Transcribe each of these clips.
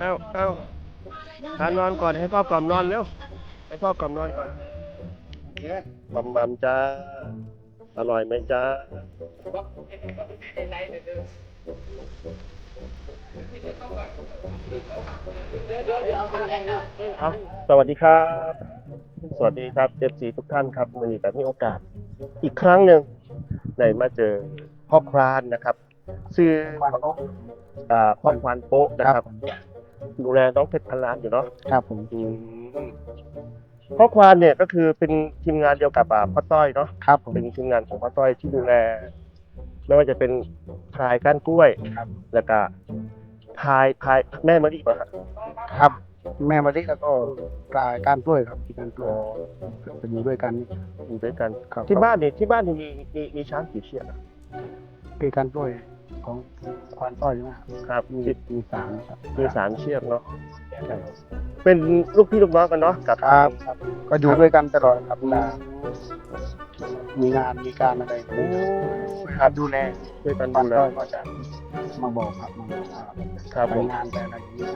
เอ้าเอ้าทานนอนก่อนให้พ่อกล่อมนอนเร็ว ให้พ่อกล่อมนอนก่อนบัมบัมจ้า อร่อยไหมจ้าครับ สวัสดีครับ สวัสดีครับเอฟซีทุกท่านครับมีแบบมีโอกาส อีกครั้งหนึ่งได้มาเจอพ่อครานนะครับ ชื่ออ่าพ่อควานโป๊ะนะครับ ดูแลน้องเพชรพันล้านอยู่เนาะครับผมอืมพ่อควานเนี่ยก็คือเป็นทีมงานเดียวกับอ่าพ่อต้อยเนาะครับผมเป็นทีมงานของพ่อต้อยที่ดูแลไม่ว่าจะเป็นพายก้านกล้วยครับ แล้วก็พายพายแม่มะลิป่ะฮะครับ แม่มะลิแล้วก็กลายการกล้วยครับที่การกล้วยไปอยู่ด้วยกันอยู่ด้วยกัน ครับที่บ้านนี่ที่บ้านนี่มีมีมีช้างกี่เชือกอะ คือการกล้วย ของควานต้อยนะครับครับมีมีมีสามครับมีสามเชือกเนาะเป็นลูกพี่ลูกน้องกันเนาะกับครับครับ ก็อยู่ด้วยกันตลอดครับเวลามีงานมีการอะไรโอ้ครับดูแลด้วยกันควาดูนแลต้อยก็จะมาบอกครับมาบอกว่าครับไปผมงานไปอะไรอย่างนี้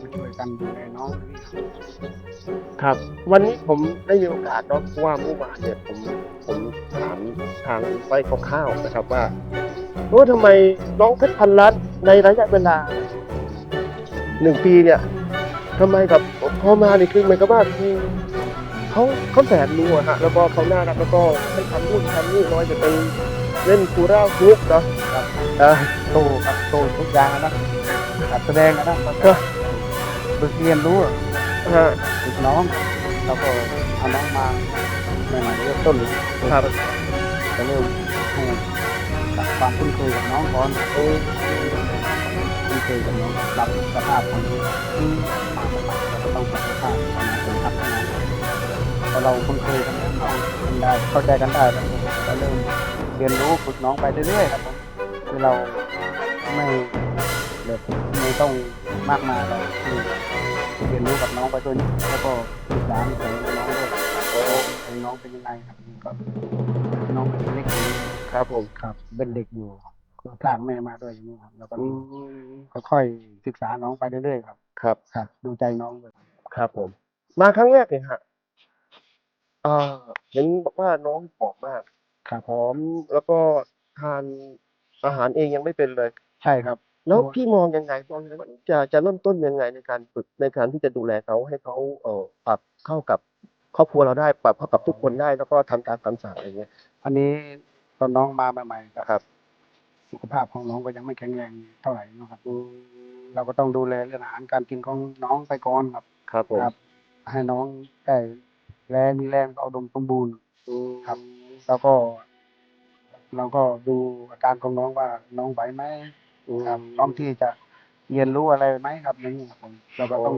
มาช่วยกันดูแลน้องนี่ครับครับ วันนี้ผมได้มีโอกาสเนาะเพราะว่าเมื่อวานเนี่ยผมผมถามทางไว้คร่าวๆนะครับว่า ว่าทำไมน้องเพชรพันล้านในระยะเวลาหนึ่งปีเนี่ยทำไมแบบพอมานี่คือเหมือนกับว่าคือเขาเขาแสนรู้อะฮะแล้วก็เขาน่ารักแล้วก็ให้ทำนู่นทำนี่น้อยจะไปเล่นคูร่าคุกเนาะครับเออโตครับโตทุกอย่างนะครับแสดงนะมันก็ฝึกเรียนรู้ฮะฝึกน้องแล้วก็เอาน้องมาใหม่ๆเริ่มต้นครับจะเริ่มให้ ปรับความคุ้นเคยกับน้องก่อนโอ้คุ้นเคยกับน้องปรับสภาพของเราก็ต้องปรับสภาพของคนทักน้องพอเราคุ้นเคยกันแล้วน้องทำได้เข้าใจกันได้แล้วก็เริ่มเรียนรู้ฝึกน้องไปเรื่อยๆครับผมคือเราไม่แบบไม่ต้องมากมายเราคือเรียนรู้กับน้องไปด้วยแล้วก็ศึกษาในของน้องด้วยว่น้องเป็นยังไงครับก็น้องเป็นเล็กอยู่ ครับผมครับเป็นเด็กอยู่ก็พลากแม่มาด้วยอย่างนี้ครับแล้วก็อืมค่อยๆศึกษาน้องไปเรื่อยๆครับครับ ครับ ดูใจน้องเลยครับผม มาครั้งแรกเลยฮะเอ่อเห็นบอกว่าน้องผอมมากครับผอมแล้วก็ทานอาหารเองยังไม่เป็นเลย ใช่ครับ แล้วโอ้พี่มองยังไงมองยังไงว่าจะจะเริ่มต้นยังไงในการฝึกในการที่จะดูแลเขาให้เขาเอ่อปรับเข้ากับครอบครัวเราได้ปรับเข้ากับทุกคนได้แล้วก็ทำตามคำสั่งอะไรเงี้ย อันนี้ ตอนน้องมาใหม่ๆครับครับ สุขภาพของน้องก็ยังไม่แข็งแรงเท่าไหร่นะครับเราก็ต้องดูแลเรื่องอาหารการกินของน้องไปก่อนครับ ครับผมครับ ให้น้องได้แรงมีแรงเอาดมสมบูรณ์อืมครับ แล้วก็ เราก็ดูอาการของน้องว่าน้องไหวไหมอืมครับน้องที่จะเรียนรู้อะไรไหมครับอย่างนี้ครับผมเราก็ต้อง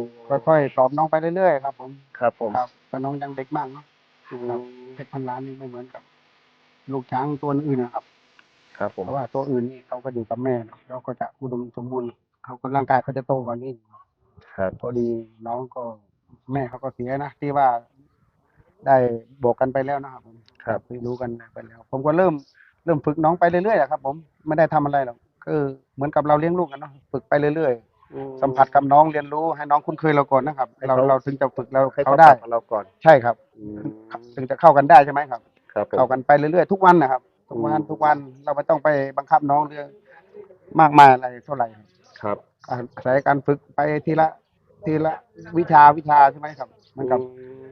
ค่อยๆสอนน้องไปเรื่อยๆครับ ผมครับผมครับแต่น้องยังเด็กมากเนาะอืครับมเพชรพันล้านนี่ไม่เหมือนกับ ลูกช้างตัวอื่นนะครับ ครับผมเพราะว่าตัวอื่นนี่เขาก็อยู่กับแม่เนอะเขาก็จะอุดมสมบูรณ์เขาก็ร่างกายเขาจะโตกว่านี้ ครับ พอดีน้องก็แม่เขาก็เสียนะที่ว่าได้บอกกันไปแล้วนะครับผมครับที่รู้กันไปแล้ว ผมก็เริ่มเริ่มฝึกน้องไปเรื่อยๆอะครับ ผมไม่ได้ทำอะไรหรอกคือเหมือนกับเราเลี้ยงลูกกันเนาะฝึกไปเรื่อยอืๆสัมผัสกับน้องเรียนรู้ให้น้องคุ้นเคยเราก่อนนะครับ ให้เราเขา เราถึงจะฝึกเราให้เขาเขาได้ ปรับกับเราก่อนใช่ครับ อืม ถึงจะเข้ากันได้ใช่ไหมครับ ครับผมเข้ากันไปเรื่อยๆทุกวันนะครับทุกวันอืมทุกวันเราไม่ต้องไปบังคับน้องเรื่องมากมายอะไรเท่าไหร่ครับครับอาศัยการฝึกไปทีละ ทีละวิชาวิชาใช่ไหมครับ มันกับอืม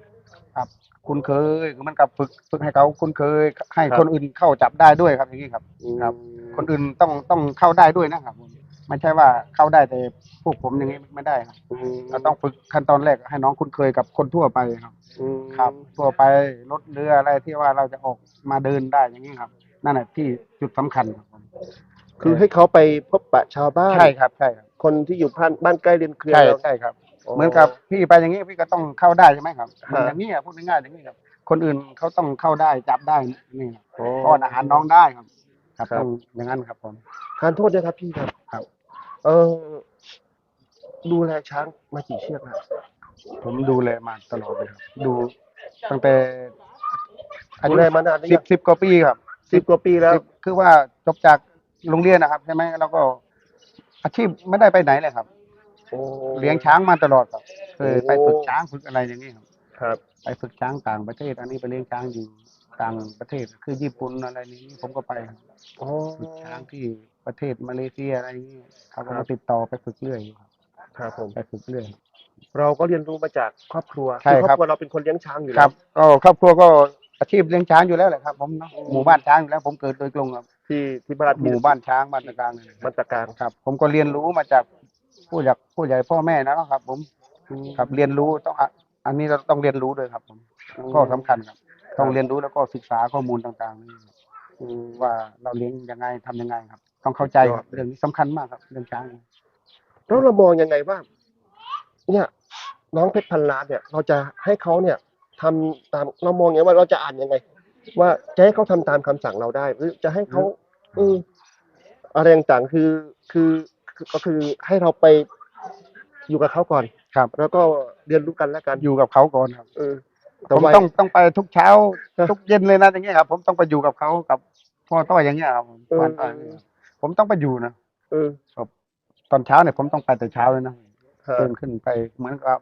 ครับคุ้นเคยคือมันกับฝึกฝึกให้เขาคุ้นเคยให้ครับคนอื่นเข้าจับได้ด้วยครับอย่างนี้ครับ ครับ คนอื่นต้องต้องเข้าได้ด้วยนะครับผม ไม่ใช่ว่าเข้าได้แต่พวกผมอย่างนี้ไม่ได้ครับอืมเราต้องฝึกขั้นตอนแรกให้น้องคุ้นเคยกับคนทั่วไปครับอืมครับทั่วไปรถเรืออะไรที่ว่าเราจะออกมาเดินได้อย่างนี้ครับ นั่นแหละที่จุดสำคัญครับผมคือให้เขาไปพบปะชาวบ้านใช่ครับใช่ครับคนที่อยู่บ้านบ้านใกล้เรือนเครือใช่เราใช่ครับ เหมือนกับพี่ไปอย่างนี้พี่ก็ต้องเข้าได้ใช่ไหมครับฮะอย่างนี้อะพูดง่ายๆอย่างนี้ครับ คนอื่นเขาต้องเข้าได้จับได้นี่ครับโอ้ป้อนอาหารน้องได้ครับ ครับครับต้องอย่างนั้นครับผมทานโทษนะครับพี่ครับครับ เออ ดูแลช้างมากี่เชือกแล้วผมดูแลมาตลอดเลยครับ ดูตั้งแต่ดูแลมานานหรือสิยับงสิบกว่าปีครับสิบกว่าปีแล้วสิบคือว่าจบจากโรงเรียนนะครับใช่ไหมแล้วก็ อาชีพไม่ได้ไปไหนเลยครับ โอ้ เลี้ยงช้างมาตลอดครับเคยโอ้ไปฝึกช้างฝึกอะไรอย่างนี้ครับ ครับ ไปฝึกช้างต่างประเทศ อันนี้ไปเลี้ยงช้างอยู่ต่างประเทศ คือญี่ปุ่นอะไรนี้ผมก็ไปครับโอ้ ฝึกช้างที่ ประเทศมาเลเซียอะไรอย่างนี้เขาก็ครัมาบติดต่อไปฝึกเรื่อยอยู่ครับครับผม ไปฝึกเรื่อย เราก็เรียนรู้มาจากครอบครัวใช่อครับครอบครัวเราเป็นคนเลี้ยงช้างอยู่คแล้รัวบก็ครอบครัวก็อาชีพเลี้ยงช้างอยู่แล้วแหละครับผมเนาะอืมหมู่บ้านช้างอยู่แล้ว ผมเกิดโดยตรงครับที่ที่บ้านหมู่บ้านช้างบ้านตะกลางเลยนะคมัรับนตะการครับ ผมก็เรียนรู้มาจากผู้ใหญ่ผู้ใหญ่พ่อแม่นะครับ ผมครับเรียนรู้ต้องอะอันนี้เราต้องเรียนรู้ด้วยครับ ผมก็สำคัญครับ ต้องเรียนรู้แล้วก็ศึกษาข้อมูลต่างๆนี่อืมว่าเราเลี้ยงยังไงทำยังไงครับ ต้องเข้าใจครับยอดเรื่องนี้สำคัญมากครับ เรื่องช้างแล้วเรามองยังไงว่าเนี่ย น้องเพชรพันล้านเนี่ย เราจะให้เขาเนี่ยทำตามเรามองยังไงว่าเราจะอ่านยังไง ว่าจะให้เขาทำตามคำสั่งเราได้ หรือจะให้เขาอืมอะไรต่างๆคือคือคือก็คือให้เราไปอยู่กับเขาก่อนครับ แล้วก็เรียนรู้กันและกันอยู่กับเขาก่อนครับเออผแต่มว่าต้องต้องไปทุกเช้าครับทุกเย็นเลยนะอย่างเงี้ยครับ ผมต้องไปอยู่กับเขากับพ่อต้อยอย่างเงี้ยครับเออพ่อต้อย ผมต้องไปอยู่นะเออตอนเช้าเนี่ยผมต้องไปแต่เช้าเลยนะฮะตื่นขึ้นไปเหมือนกับ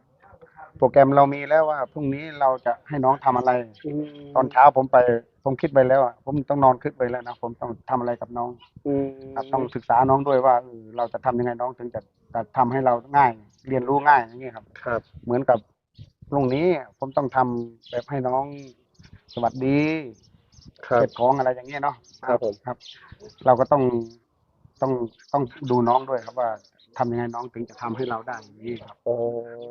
โปรแกรมเรามีแล้วว่าพรุ่งนี้เราจะให้น้องทำอะไรมตอนเช้าผมไป ผมคิดไปแล้วอะผมต้องนอนคิดไปแล้วนะผมต้องทำอะไรกับน้อง อืมครับต้องศึกษาน้องด้วยว่าเออเราจะทำยังไงน้องถึงจะจะทำให้เราง่าย เรียนรู้ง่ายอย่างเงี้ยครับ ครับ เหมือนกับพรุ่งนี้ผมต้องทำแบบให้น้องสวัสดีครับ เก็บของอะไรอย่างเงี้ยเนาะครับผม ครับ เราก็ต้อง ต้องต้องดูน้องด้วยครับว่าทำยังไงน้องถึงจะทำให้เราได้อย่างนี้ครับ โอ้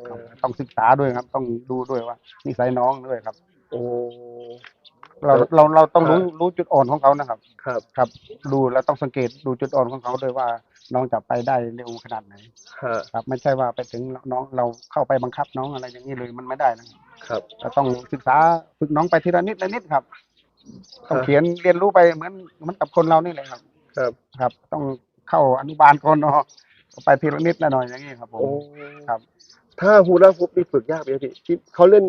ครับต้องศึกษาด้วยครับ ต้องดูด้วยว่านิสัยน้องด้วยครับ โอ้ เราเราเราต้องรู้ครับ รู้จุดอ่อนของเขานะครับ ครับ ครับ ดูแล้วต้องสังเกตดูจุดอ่อนของเขาด้วยว่าน้องจะไปได้เร็วขนาดไหน ฮะ ครับ ไม่ใช่ว่าไปถึงน้องเราเข้าไปบังคับน้องอะไรอย่างนี้เลยมันไม่ได้นะครับครับ เราต้องศึกษาฝึกน้องไปทีละนิดละนิดครับ ต้องครับเขียนเรียนรู้ไปเหมือนเหมือนกับคนเรานี่แหละครับ ครับครับ ต้องเข้าอนุบาลก่อนเนาะไปทีละนิดละหน่อยอย่างนี้ครับผม โอ้ครับ ถ้าฮูลาฮูปนี่ฝึกยากไหมพี่ที่เขาเล่น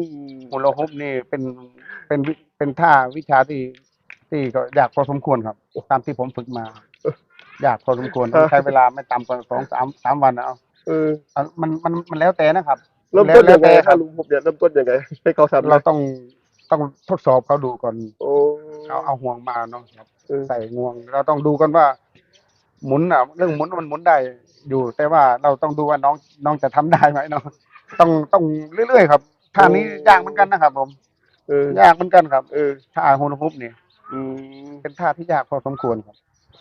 โฮโลฮุปนี่เป็นเป็นวิเป็นท่าวิชาที่ที่ก็ยากพอสมควรครับ ตามที่ผมฝึกมา ยากพอสมควรต้องใช้เวลาไม่ต่ำกว่าสองสามสามวันนะเอาเออเอามันมันมันแล้วแต่นะครับ เริ่มต้นแล้ยัวงไงแต่คถ้ารับลุงฮูปเนี่ยเริ่มต้นยังไงให้เขาทำเราต้องต้องทดสอบเขาดูก่อน โอ้ เขาเอาห่วงมาเนาะครับเออใส่งวง เราต้องดูกันว่า หมุนอะ เรื่องหมุนมันหมุนได้อยู่ แต่ว่าเราต้องดูว่าน้องน้องจะทำได้ไหมเนาะต้องต้องเรื่อยๆครับท่านี้ยากเหมือนกันนะครับผมเออยากเหมือนกันครับเออท่าโฮโลฮุปเนี่ยอืมเป็นท่าที่ยากพอสมควรครับ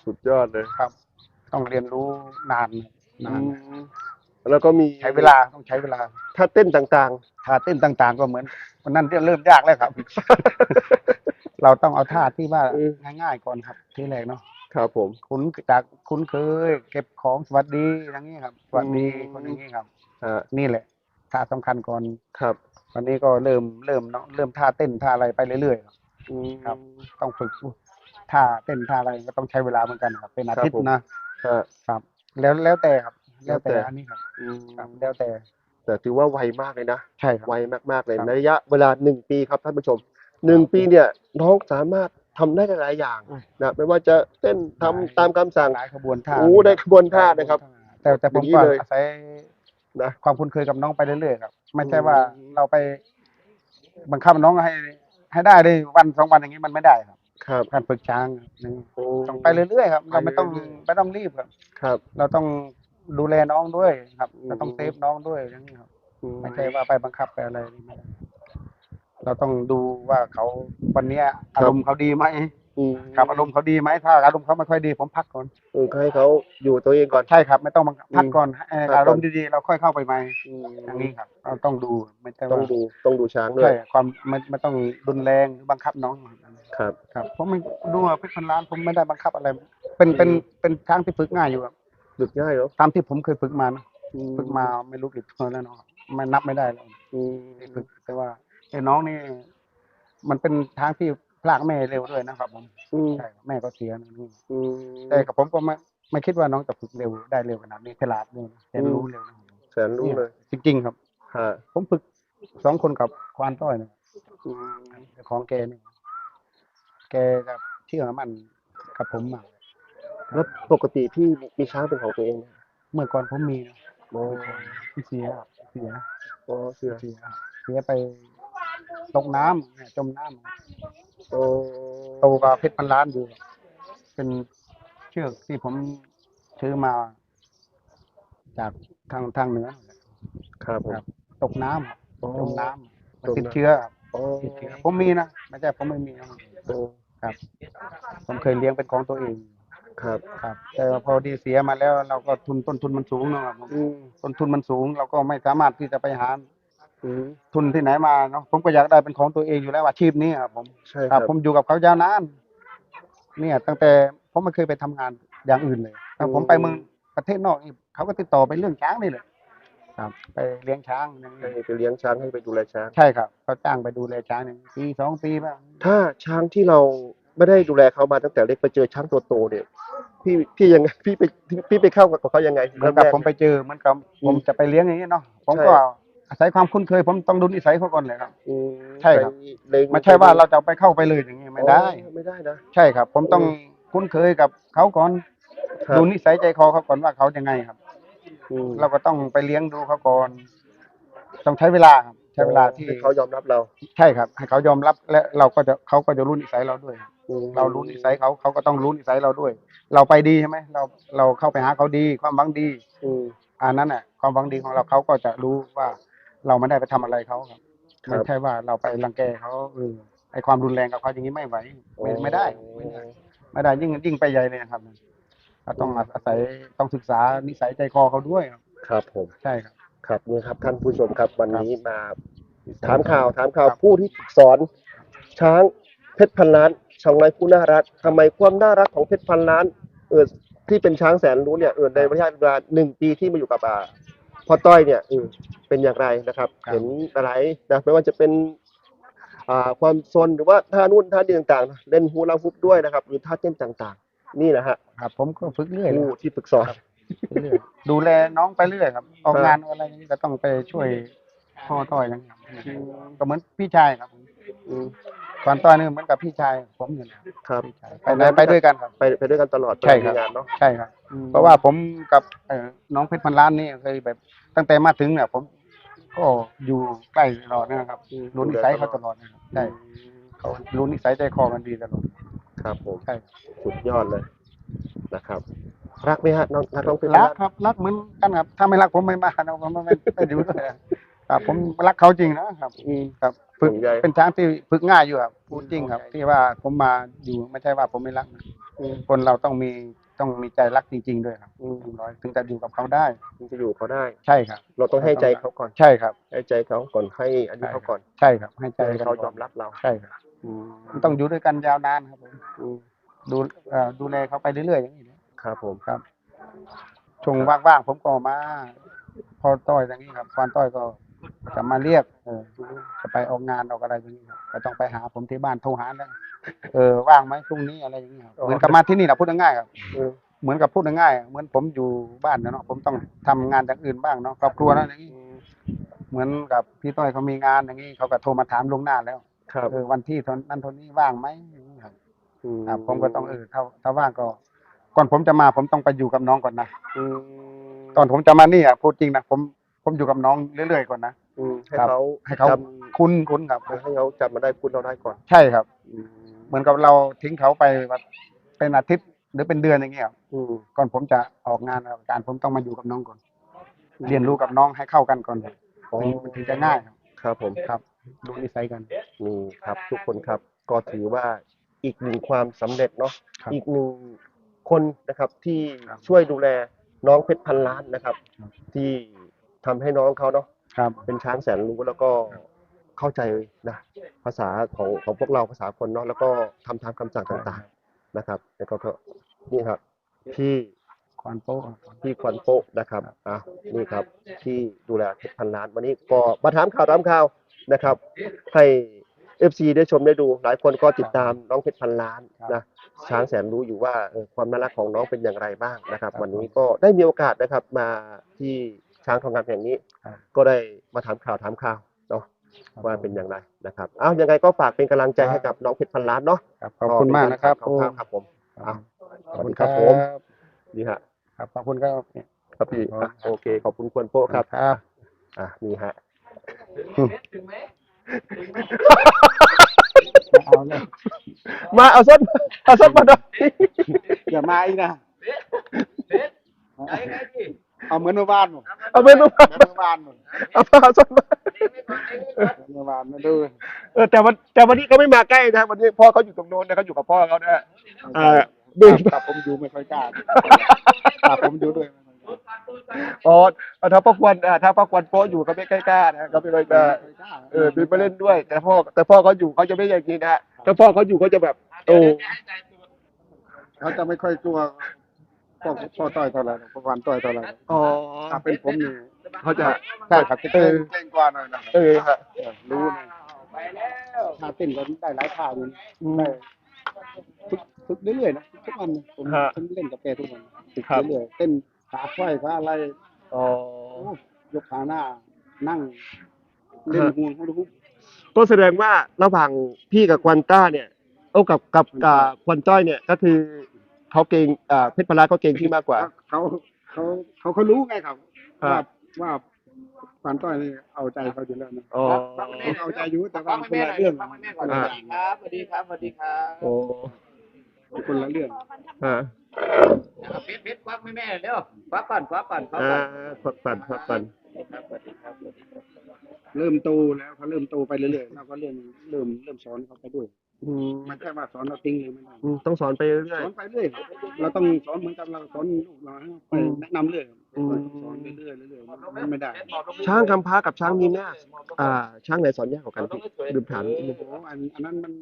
สุดยอดเลยครับ ต้องเรียนรู้นานนานอืมแล้วก็มีใช้เวลาต้องใช้เวลาถ้าเต้นต่างท่าเต้นต่าง ๆ ก็เหมือนวันนั้นเริ่มยากแล้วครับ เราต้องเอาท่าที่ว่าง่ายๆก่อนครับ ที่แรกเนาะๆครับผม คุ้นจากคุ้นเคย เก็บของสวัสดีอย่างนี้ครับ สวัสดีอืมคนอย่างนี้ครับฮะนี่แหละท่าสำคัญก่อนครับวันนี้ก็เริ่มเริ่มเนาะเริ่มท่าเต้นท่าอะไรไปเรื่อยๆครับ อืมครับ ต้องฝึกท่าเต้นท่าอะไรก็ต้องใช้เวลาเหมือนกันครับ เป็นอาทิตครับผมย์นะฮะ ครับ แล้วแล้วแต่ครับ แล้วแต่แล้วแต่ อันนี้ครับอืมครับแล้วแต่แต่ถือว่าไวมากเลยนะ ใช่ครับ ไวมากๆเลยครับในระยะเวลาหนึ่งปีครับท่านผู้ชม หนึ่งปีเนี่ยน้องสามารถทำได้หลายๆอย่างอืมนะไม่ว่าจะเต้นทำตามคำสั่ง หลายขบวนท่าโอ้ได้ขบวนท่านะครับแต่แต่ผมอย่างนี้ก็เลยอาศัยนะความคุ้นเคยกับน้องไปเรื่อยๆครับไม่ใช่อืมว่าเราไปบังคับน้องให้ ให้ได้ได้วันสองวันอย่างนี้มันไม่ได้ครับ ครับการฝึกช้างนี่โอ้ต้องไปเรื่อยๆครับ เราไม่ต้องไปเรื่อยๆไม่ต้องรีบครับ ครับ เราต้องดูแลน้องด้วยครับอืมเราต้องเซฟน้องด้วยอย่างนี้ครับ อืม ไม่ใช่ว่าไปบังคับไปอะไรนี่ไม่ได้ เราต้องดูว่าเขาวันเนี้ยอารมณ์เขาดีไหมอืมครับอารมณ์เขาดีไหมถ้าอารมณ์เขาไม่ค่อยดีผมพักก่อนเออให้เขาอยู่ตัวเองก่อน ใช่ครับ ไม่ต้องบังคับอืมพักก่อนให้พักก่อน อารมณ์ดีๆเราค่อยเข้าไปใหม่อืมอย่างนี้ครับ เราต้องดูไม่ใช่ต้อว่างดูต้องดูช้างด้วใช่ยความไม่ไม่ต้องรุนแรงหรือบังคับน้อง ครับ ครับผมไม่ดูว่าเพชรพันล้านผมไม่ได้บังคับอะไร เป็นเป็นอืม เป็นช้างที่ฝึกง่ายอยู่ครับฝึกง่ายเหรอตามที่ผมเคยฝึกมานะอืฝึกมาไม่รู้กี่ตัวแล้วเนาะไม่นับไม่ได้แล้วอืมที่ฝึกแต่ว่า ไอ้น้องนี่ มันเป็นทางที่พลากแม่เร็วด้วยนะครับ ผมอืมใช่ครับแม่ก็เสียนะนี่อืม แต่กับผมก็ไม่ไม่คิดว่าน้องจะฝึกเร็วได้เร็วขนาดนี้ฉลาดเลยนะเรียนรู้เร็วนะแสนรู้เลยจริงๆครับ ฮะผมฝึกสองคนกับควานต้อยเนี่ยอืมของแกนี่แกกับเชื่อมันกับผมมากแล้วปกติพี่มีช้างเป็นของตัวเองไหมเมื่อก่อนผมมีนะโอ้ที่เสียเสีย โอ้เสือเสียเสียไป ตกน้ำเนี่ยจมน้ำโอ้โตกว่าเพชรพันล้านอยู่ เป็นเชือกที่ผมซื้อมา จากทางทางเหนือ ครับผมครับตกน้ำโอ้จมน้ำมันจมน้ำติดเชื้อครับโอ้ติดเชื้อผมมีนะไม่ใช่ผมไม่มีนะโอ้ครับ ผมเคยเลี้ยงเป็นของตัวเอง ครับครับ แต่ว่าพอดีเสียมาแล้วเราก็ทุนต้นทุนมันสูงนะครับผมอืมต้นทุนมันสูง เราก็ไม่สามารถที่จะไปหา อืมทุนที่ไหนมาเนาะผมก็อยากได้เป็นของตัวเองอยู่แล้วอาชีพนี้ครับผมใช่คครัรับบ ผมอยู่กับเขายาวนานเนี่ย ตั้งแต่ผมไม่เคยไปทำงานอย่างอื่นเลยแต่ผมไปเมืองประเทศนอกนี่เขาก็ติดต่อไปเรื่องช้างนี่เลยครับ ไปเลี้ยงช้างอย่างนี้ให้ไปเลี้ยงช้างให้ไปดูแลช้าง ใช่ครับเขาจ้างไปดูแลช้างหนึ่งปีสองปีบ้าง ถ้าช้างที่เราไม่ได้ดูแลเขามาตั้งแต่เล็กไปเจอช้างตัวโตเนี่ยพี่พี่ยังไงพี่ไปพี่พี่ไปเข้ากับเขายังไงเหมือนกับผมไปเจอเหมือนกับอืมผมจะไปเลี้ยงอย่างนี้เนาะผมใช่ก็ อาศัยความคุ้นเคยผมต้องดูนิสัยเขาก่อนเลยครับ อืมใช่ครับปเล็งไม่ใช่ว่าเราจะไปเข้าไปเลยอย่างนี้ไม่ได้ อ๋อไม่ได้นะ ใช่ครับ ผมต้องอืมคุ้นเคยกับเขาก่อนครับ ดูนิสัยใจคอเขาก่อนว่าเขายังไงครับ อืมเราก็ต้องไปเลี้ยงดูเขาก่อน ต้องใช้เวลาครับใช้เวลาที่ให้เขายอมรับเราใช่ครับ ให้เขายอมรับและเราก็จะเขาก็จะรู้นิสัยเราด้วย อืมเรารู้นิสัยเขาเขาก็ต้องรู้นิสัยเราด้วย เราไปดีใช่ไหมเราเราเข้าไปหาเขาดี ความหวังดี อืมอันนั้นแหละความหวังดีของเราเขาก็จะรู้ว่า เราไม่ได้ไปทำอะไรเขาครับครับไม่ใช่ว่าเราไปรังแกเขาเออไอความรุนแรงกับเขาอย่างนี้ไม่ไหวไม่ไม่ได้ ไม่ได้ไม่ได้ยิ่งยิ่งไปใหญ่เลยนะครับเราต้องอาศัยต้องศึกษานิสัยใจคอเขาด้วยครับครับผมใช่ครับ ครับนี่ครับท่านผู้ชมครับวันนี้มาครับถามข่าวถามข่าวครับผู้ที่ฝึกสอน ช้างเพชรพันล้านช่องไรผู้น่ารักทำไมความน่ารักของเพชรพันล้านเออที่เป็นช้างแสนรู้เนี่ยเออในระยะเวลาหนึ่งปีที่มาอยู่กับอ่าพ่อต้อยเนี่ยเออ เป็นอย่างไรนะครับ ครับ เห็นอะไรนะไม่ว่าจะเป็นอ่าความซนหรือว่าท่านู่นท่านี่ต่างๆ เล่นฮูลาฮุปด้วยนะครับ หรือท่าเต้นต่างๆ นี่นะฮะครับผมก็ฝึกเรื่อยผู้ที่ฝึกสอน ฝึกเรื่อยดูแลน้องไปเรื่อยครับ ออกครับ งานอะไรอย่างนี้ก็ต้องไปช่วยพ่อต้อยอย่างเงี้ยก็เหมือนพี่ชายครับอืมก่อนต้อยนี่เหมือนกับพี่ชายผมอยู่แล้วครับ พี่ชายไปไหนไปด้วยกันครับ ไปไปด้วยกันตลอดใช่ครับไปทำงานเนาะใช่ครับเพราะว่าผมกับเอ่อน้องเพชรพันล้านนี่เคยแบบตั้งแต่มาถึงเนี่ยผม ก็อยู่ใกล้ตลอดนะครับอืมรู้นิสัยเขาตลอดนะครับใช่เขารู้นิสัยใจคอกันดีตลอดครับผมใช่สุดยอดเลยนะครับ รักไหมฮะน้องรักน้องเป็นรักครับ รักเหมือนกันครับ ถ้าไม่รักผมไม่มานะผมไม่ไม่ไม่อยู่ด้วยครับผมรักเขาจริงนะครับอืมครับฝึกห่วงใยเป็นช้างที่ฝึกง่ายอยู่ครับพูดจริงครับ ที่ว่าผมมาอยู่ไม่ใช่ว่าผมไม่รักนะอืมคนเราต้องมี ต้องมีใจรักจริง ๆ ด้วยครับอืมถึงร้อยถึงจะอยู่กับเขาได้ ถึงจะอยู่เขาได้ ใช่ครับ เราต้องให้ใจเขาก่อน ใช่ครับ ให้ใจเขาก่อนให้อันนี้เขาก่อนใช่ครับ ให้ใจให้กันเขาก่ยอมรับเราใช่ครับอืมมันต้องอยู่ด้วยกันยาวนานครับผมอืมดูเอ่อดูแลเขาไปเรื่อยๆอย่างนี้นะครับผม ครับช่วงว่างๆผมก็มา พอต้อยอย่างนี้ครับควานต้อยก็ จะมาเรียกเออจะไปออกงานออกอะไรอย่างนี้ครับก็ต้องไปหาผมที่บ้านโทรหาแล้วเออว่างไหมพรุ่งนี้อะไรอย่างนี้ครับเหมือนกับมาที่นี่แหละพูดง่ายๆครับอืมเหมือนกับพูดง่ายๆเหมือนผมอยู่บ้านนะเนาะผมต้องทำงานอย่างอื่นบ้างเนาะครอบครัวนะอย่างนี้อืมเหมือนกับพี่ต้อยเขามีงานอย่างนี้เขาก็โทรมาถามล่วงหน้าแล้วครับเออวันที่เท่านั้นเท่านี้ว่างไหมอย่างนี้ครับอืมครับผมก็ต้องเออถ้าถ้าว่างก็ ก่อนผมจะมาผมต้องไปอยู่กับน้องก่อนนะอืมตอนผมจะมานี่อะพูดจริงนะผมผมอยู่กับน้องเรื่อยๆก่อนนะ อืมให้ครับ เขาให้เขาจคุ้นคุ้นครับำให้เขาจำมาได้คุณเราได้ก่อนใช่ครับ อืมเหมือนกับเราทิ้งเขาไปแบบเป็นอาทิตย์หรือเป็นเดือนอย่างเงี้ยครับอืมก่อนผมจะออกงานออกการผมต้องมาอยู่กับน้องก่อน เรียนรู้กับน้องให้เข้ากันก่อนครับอ๋อถึงมันถึงจะง่ายครับครับผม ครับดูนิสัยกัน นี่ครับทุกคนครับก็ถือว่าอีกหนึ่งความสำเร็จเนาะครับอีกหนึ่งคนนะครับที่ครับช่วยดูแลน้องเพชรพันล้านนะครับ ครับที่ทำให้น้องเขาเนาะ ครับเป็นช้างแสนรู้แล้วก็เข้าใจนะภาษาของของพวกเราภาษาคนเนาะแล้วก็ทำตามคำสั่งต่างๆนะครับแล้วก็ก็นี่ครับพี่ควานโป๊ะพี่ควันโปะนะครับอะนี่ครับที่ดูแลเพชรพันล้านวันนี้ก็มาถามข่าวถามข่าวนะครับ ให้เอฟซีได้ชมได้ดู หลายคนก็ติดตามน้องเพชรพันล้านนะช้างแสนรู้อยู่ว่าเออความน่ารักของน้องเป็นอย่างไรบ้างนะครับ วันนี้ก็ได้มีโอกาสนะครับมาที่ ช้างทองคำแห่งนี้ ก็ได้มาถามข่าวถามข่าวเนาะว่าเป็นอย่างไรนะครับอ้าวยังไงก็ฝากเป็นกำลังใจให้กับน้องเพชรพันล้านเนาะครับขอบคุณมากนะครับขอบคุณครับผมครับขอบคุณครับผมนี่ฮะครับขอบคุณครับครับพี่อะโอเค ขอบคุณควรโป๊ะครับครับอะนี่ฮะเอาเลยมาเอาส้นเอาส้นมาหน่อยอย่ามาอีกนะ เอาเหมือนเมื่อวานหมดเอาเมนูเหมือนเมื่อวานหมดเอาเอาส้นมาเมื่อวานมาดูเออแต่วันแต่วันนี้เขาไม่มาใกล้นะวันนี้พ่อเขาอยู่ตรงโน้นนะเขาอยู่กับพ่อเขานะอ่าดูถ้าผมอยู่ไม่ค่อยกล้าถ้าผมอยู่ด้วยไม่ค่อยกล้าอ๋อเอาถ้าพ่อควรอ่าถ้าพ่อควรโป๊ะอยู่ก็ไม่ใกล้กล้านะเขาไม่เลยจะไม่ค่อยกล้าเออมีมาเล่นด้วย แต่พ่อแต่พ่อเขาอยู่เขาจะไม่อย่างนี้นะถ้าพ่อเขาอยู่เขาจะแบบโอ้เขาจะไม่ค่อยกลัว พวกพ่อต่อยเท่าไหร่พวกวันต่อยเท่าไหร่อ๋อถ้าเป็นผมนี่เขาจะใช่ครับจะเกรงเกรงกว่าหน่อยนะเออฮะรู้นะถ้าเต้นก็ได้หลายท่าอยู่นะอืมได้ฝึกฝึกเรื่อยๆนะทุกวันนะผมฮะผมเล่นกับแกทุกวันฝึกครับเรื่อยๆเต้นขาไขว้ขาอะไรอ๋อยกขาหน้า นั่งเล่นฮะฮูฮูฮูก็แสดงว่าระหว่างพี่กับควันต้าเนี่ยเอากับกับกับควันจ้อยเนี่ยก็คือ เขาเก่งอ่าเพชรพลาเขาเก่งพี่มากกว่า เขาเขาเขาเขารู้ไงครับครัว่าบว่าปานต้อยนี่เอาใจเขาอยู่แล้วนะอ๋อ เอาใจอยู่แต่ว่าคนละเรื่องคนละอ่าอย่างครับสวัสดีครับสวัสดีครับโอ้คนละเรื่องฮะเอาเพชรเพชรควักไม่แม่เร็วควักก่อนควักก่อนควักอ่าก่อนพักปั่นพักปั่น ครับสวัสดีครับสวัสดีครับเริ่มโตแล้วเขาเริ่มโตไปเรื่อยๆเราก็เริ่มเริ่มเริ่มสอนเขาไปด้วย อืมไม่ใช่ว่าสอนเราทิ้งเลยไม่ได้อืมต้องสอนไปเรื่สอยอนไปเรื่อยครับเราต้องสอนเหมือนกับเราสอนลูกเราให้ไปอืมแนะนำเรื่อยอืม สอนเรื่อยๆเรื่อยๆมันไม่ได้ๆช้างกำพร้ากับช้างมีแม่อ่า ช้างไหนสอนยากกว่ากันพี่ดื่มถามนิดนึง โอ้โหอันอันนั้นมัน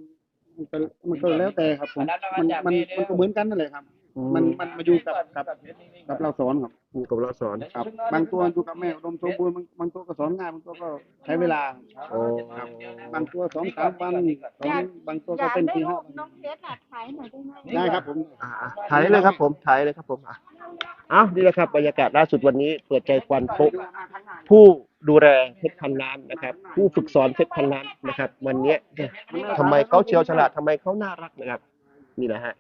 มันก็มันก็แล้วแต่ครับผมมันมันมันก็เหมือนกันนั่นแหละครับ มันมันมาอยู่กับกับกับเราสอนครับ อืมกับเราสอนครับ บางตัวอยู่กับแม่อุดมสมบูรณ์บางบางตัวก็สอนง่ายบางตัวก็ใช้เวลาโอ้ครับ บางตัวสองสามวันสองบางตัวอก็ยากเป็นได้สี่รูห้าปน้องเพชรอะถ่ายหน่อยได้ไหม ได้ครับผม อ่าถ่ายเลยครับผมถ่ายเลยครับผมอะเอ้านี่แหละครับบรรยากาศล่าสุดวันนี้เปิดใจควันโป๊ะผู้ดูแลเพชรพันล้านนะครับ ผู้ฝึกสอนเพชรพันล้านนะครับ วันเนี้ยทำไมเขาเชียวฉลาดทำไมเขาน่ารักนะครับ นี่แหละฮะ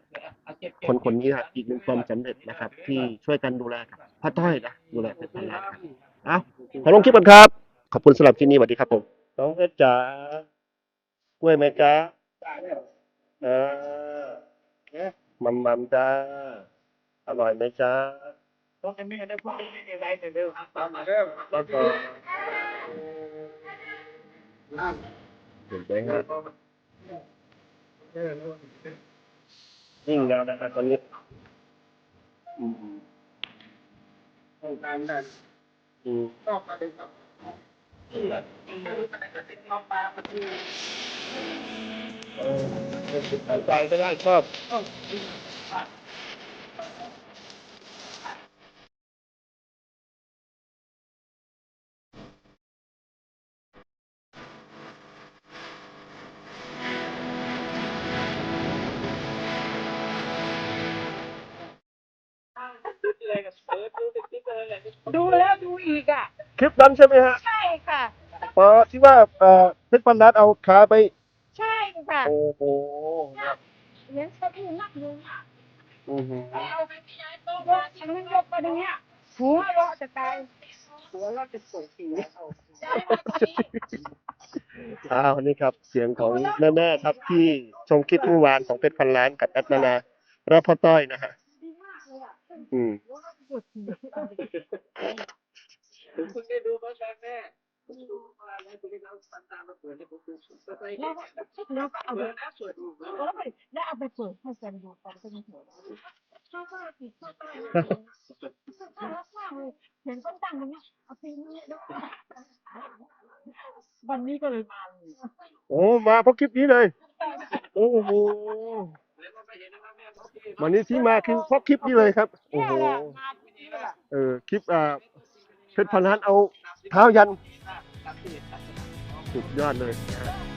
คนคนนี้ฮะอีกหนึ่งความสำเร็จนะครับ ที่ช่วยกันดูแลครับพ่อต้อยนะดูแลเพชรพันล้านครับเอ้าขอลงคลิปกันครับ ขอบคุณสำหรับที่นี่สวัสดีครับผมน้องเพชรจ๋ากล้วยไหมจ๊ะเออมัมมัมจ้าอร่อยไหมจ๊ะต้องให้แม่ได้พูดไม่ได้ไรเร็วครับตามมาเร็วแล้วก็เห็นไหมฮะ นิ่งแล้วนะครับตอนนี้ต้องการได้อืมชอบอะไรครับเออใจไม่ได้ชอบ ดูแล้วดูอีกอะ คลิปนั้นใช่ไหมฮะใช่ค่ะเออที่ว่าเอ่อเพชรพันล้านเอาขาไป ใช่ค่ะโอ้โหเลี้ยงสะดือนักเลยอือหือเอาไปที่ยายโต๊ะว่าฉันยกไปตรงเนี้ยหัวเราะจะตายหัวเราะจะสวยสีใช่ค่ะตอนนี้อ้าวนี่ครับ เสียงของแม่ๆครับที่ชมคลิปเมื่อวานของเพชรพันล้านกับแอดนานาและพ่อต้อยนะฮะ ดีมากเลยอะอืมหัวเราะปวดหัวคุณได้ดูบ้างไหมแม่ดูมาแล้วคุณได้เอาตามมาเปิดให้ผมดูสบายแล้วแล้วก็เอาเปิไปดนะสวยแล้วไปแล้วเอาไปเปิดให้แฟนดูตอนเป็นหัวชอบมากติดชอบมากน่ารักมากเลยเห็นต้นตังตรงนี้เอาไปนี่แล้ววันนี้ก็เลยมาเลยโอ้มาเพราะคลิปนี้เลย โอ้โห วันนี้ที่มาคือเพราะคลิปนี้เลยครับ โอ้โห เออคลิปอ่าเพชรพันล้านเอาเท้ายัน สุดยอดเลยนะฮะ